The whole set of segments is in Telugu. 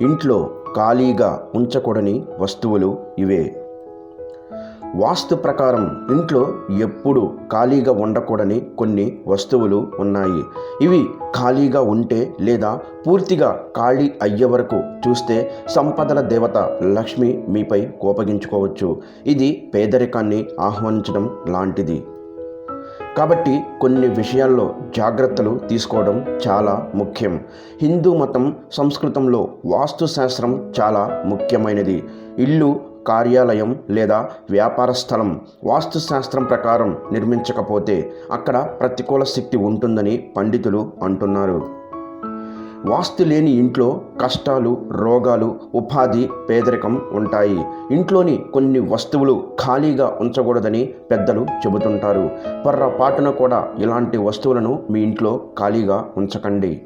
ఇంట్లో ఖాళీగా ఉంచకూడని వస్తువులు ఇవే. వాస్తు ప్రకారం ఇంట్లో ఎప్పుడు ఖాళీగా ఉండకూడని కొన్ని వస్తువులు ఉన్నాయి. ఇవి ఖాళీగా ఉంటే లేదా పూర్తిగా ఖాళీ అయ్యే వరకు చూస్తే సంపదల దేవత లక్ష్మి మీపై కోపగించుకోవచ్చు. ఇది పేదరికాన్ని ఆహ్వానించడం లాంటిది. కాబట్టి కొన్ని విషయాల్లో జాగ్రత్తలు తీసుకోవడం చాలా ముఖ్యం. హిందూ మతం సంస్కృతంలో వాస్తుశాస్త్రం చాలా ముఖ్యమైనది. ఇల్లు కార్యాలయం లేదా వ్యాపార స్థలం వాస్తుశాస్త్రం ప్రకారం నిర్మించకపోతే అక్కడ ప్రతికూల శక్తి ఉంటుందని పండితులు అంటున్నారు. వాస్తు లేని ఇంట్లో కష్టాలు రోగాలు ఉపాధి పేదరికం ఉంటాయి. ఇంట్లోని కొన్ని వస్తువులు ఖాళీగా ఉంచకూడదని పెద్దలు చెబుతుంటారు. పొర్రపాటున కూడా ఇలాంటి వస్తువులను మీ ఇంట్లో ఖాళీగా ఉంచకండి.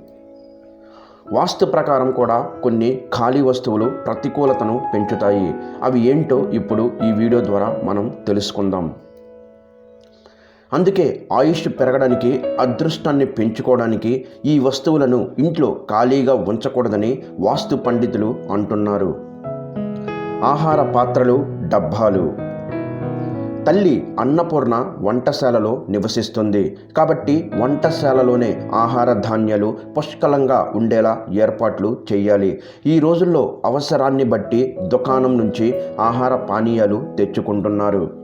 వాస్తు ప్రకారం కూడా కొన్ని ఖాళీ వస్తువులు ప్రతికూలతను పెంచుతాయి. అవి ఏంటో ఇప్పుడు ఈ వీడియో ద్వారా మనం తెలుసుకుందాం. అందుకే ఆయుష్ పెరగడానికి అదృష్టాన్ని పెంచుకోవడానికి ఈ వస్తువులను ఇంట్లో ఖాళీగా ఉంచకూడదని వాస్తు పండితులు అంటున్నారు. ఆహార పాత్రలు డబ్బాలు. తల్లి అన్నపూర్ణ వంటశాలలో నివసిస్తుంది. కాబట్టి వంటశాలలోనే ఆహార ధాన్యాలు పుష్కలంగా ఉండేలా ఏర్పాట్లు చేయాలి. ఈ రోజుల్లో అవసరాన్ని బట్టి దుకాణం నుంచి ఆహార పానీయాలు తెచ్చుకుంటున్నారు.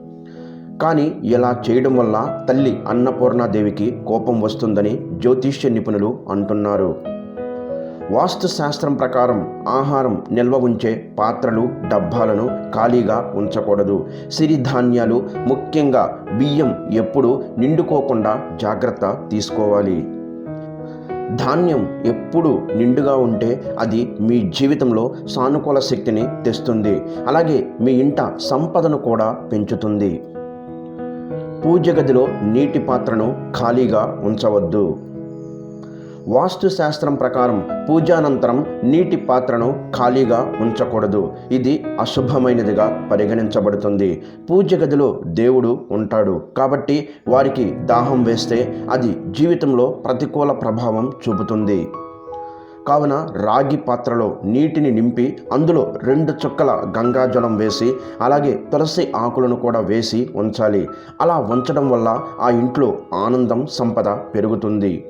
కానీ ఇలా చేయడం వల్ల తల్లి అన్నపూర్ణాదేవికి కోపం వస్తుందని జ్యోతిష్య నిపుణులు అంటున్నారు. వాస్తు శాస్త్రం ప్రకారం ఆహారం నిల్వ ఉంచే పాత్రలు డబ్బాలను ఖాళీగా ఉంచకూడదు. సిరిధాన్యాలు ముఖ్యంగా బియ్యం ఎప్పుడు నిండుకోకుండా జాగ్రత్త తీసుకోవాలి. ధాన్యం ఎప్పుడు నిండుగా ఉంటే అది మీ జీవితంలో సానుకూల శక్తిని తెస్తుంది. అలాగే మీ ఇంట సంపదను కూడా పెంచుతుంది. పూజ గదిలో నీటి పాత్రను ఖాళీగా ఉంచవద్దు. వాస్తుశాస్త్రం ప్రకారం పూజానంతరం నీటి పాత్రను ఖాళీగా ఉంచకూడదు. ఇది అశుభమైనదిగా పరిగణించబడుతుంది. పూజ గదిలో దేవుడు ఉంటాడు. కాబట్టి వారికి దాహం వేస్తే అది జీవితంలో ప్రతికూల ప్రభావం చూపుతుంది. కావున రాగి పాత్రలో నీటిని నింపి అందులో రెండు చుక్కల గంగాజలం వేసి అలాగే తులసి ఆకులను కూడా వేసి ఉంచాలి అలా ఉంచడం వల్ల ఆ ఇంట్లో ఆనందం సంపద పెరుగుతుంది.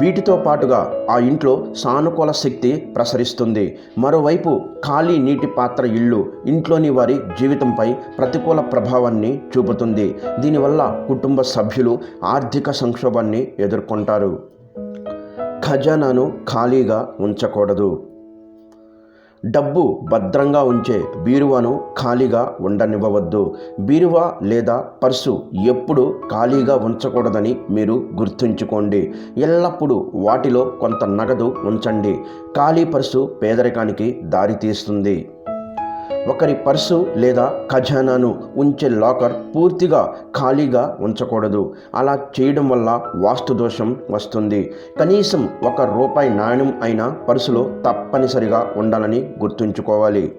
వీటితో పాటుగా ఆ ఇంట్లో సానుకూల శక్తి ప్రసరిస్తుంది. మరోవైపు ఖాళీ నీటి పాత్ర ఇల్లు ఇంట్లోని వారి జీవితంపై ప్రతికూల ప్రభావాన్ని చూపుతుంది. దీనివల్ల కుటుంబ సభ్యులు ఆర్థిక సంక్షోభాన్ని ఎదుర్కొంటారు. ఖజానాను ఖాళీగా ఉంచకూడదు. డబ్బు భద్రంగా ఉంచే బీరువాను ఖాళీగా ఉండనివ్వవద్దు. బీరువా లేదా పర్సు ఎప్పుడు ఖాళీగా ఉంచకూడదని మీరు గుర్తుంచుకోండి. ఎల్లప్పుడూ వాటిలో కొంత నగదు ఉంచండి. ఖాళీ పర్సు పేదరికానికి దారితీస్తుంది. ఒకరి పర్సు లేదా ఖజానాను ఉంచే లాకర్ పూర్తిగా ఖాళీగా ఉంచకూడదు. అలా చేయడం వల్ల వాస్తు దోషం వస్తుంది. కనీసం ఒక రూపాయి నాణ్యం అయిన పర్సులో తప్పనిసరిగా ఉండాలని గుర్తుంచుకోవాలి.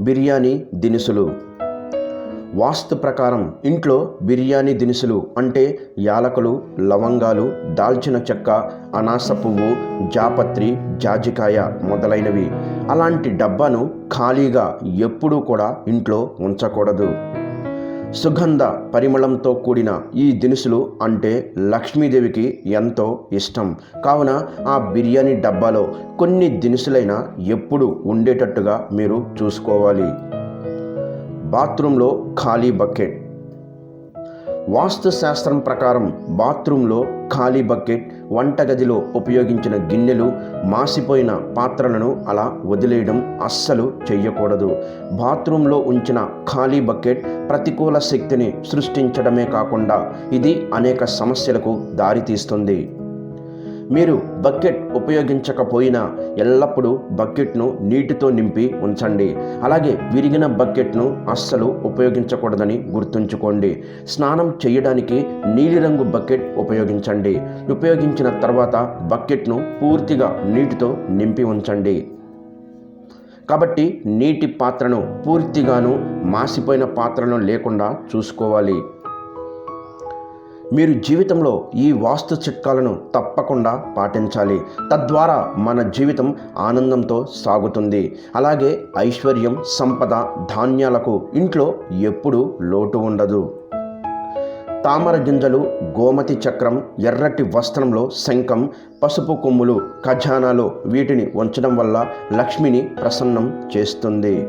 బిర్యానీ దినుసులు. వాస్తు ప్రకారం ఇంట్లో బిర్యానీ దినుసులు అంటే యాలకులు లవంగాలు దాల్చిన చెక్క అనాస పువ్వు జాపత్రి జాజికాయ మొదలైనవి. అలాంటి డబ్బాను ఖాళీగా ఎప్పుడూ కూడా ఇంట్లో ఉంచకూడదు. సుగంధ పరిమళంతో కూడిన ఈ దినుసులు అంటే లక్ష్మీదేవికి ఎంతో ఇష్టం. కావున ఆ బిర్యానీ డబ్బాలో కొన్ని దినుసులైన ఎప్పుడు ఉండేటట్టుగా మీరు చూసుకోవాలి. బాత్రూంలో ఖాళీ బకెట్. వాస్తు శాస్త్రం ప్రకారం బాత్రూంలో ఖాళీ బకెట్ వంటగదిలో ఉపయోగించిన గిన్నెలు మాసిపోయిన పాత్రలను అలా వదిలేయడం అస్సలు చెయ్యకూడదు. బాత్రూంలో ఉంచిన ఖాళీ బకెట్ ప్రతికూల శక్తిని సృష్టించడమే కాకుండా ఇది అనేక సమస్యలకు దారితీస్తుంది. మీరు బకెట్ ఉపయోగించకపోయినా ఎల్లప్పుడూ బకెట్ను నీటితో నింపి ఉంచండి. అలాగే విరిగిన బకెట్ను అస్సలు ఉపయోగించకూడదని గుర్తుంచుకోండి. స్నానం చేయడానికి నీలిరంగు బకెట్ ఉపయోగించండి. ఉపయోగించిన తర్వాత బకెట్ను పూర్తిగా నీటితో నింపి ఉంచండి. కాబట్టి నీటి పాత్రను పూర్తిగాను మాసిపోయిన పాత్రను లేకుండా చూసుకోవాలి. మీరు జీవితంలో ఈ వాస్తు చిట్కాలను తప్పకుండా పాటించాలి. తద్వారా మన జీవితం ఆనందంతో సాగుతుంది. అలాగే ఐశ్వర్యం సంపద ధాన్యాలకు ఇంట్లో ఎప్పుడూ లోటు ఉండదు. తామర గింజలు గోమతి చక్రం ఎర్రటి వస్త్రంలో శంఖం పసుపు కొమ్ములు ఖజానాలు వీటిని ఉంచడం వల్ల లక్ష్మిని ప్రసన్నం చేస్తుంది.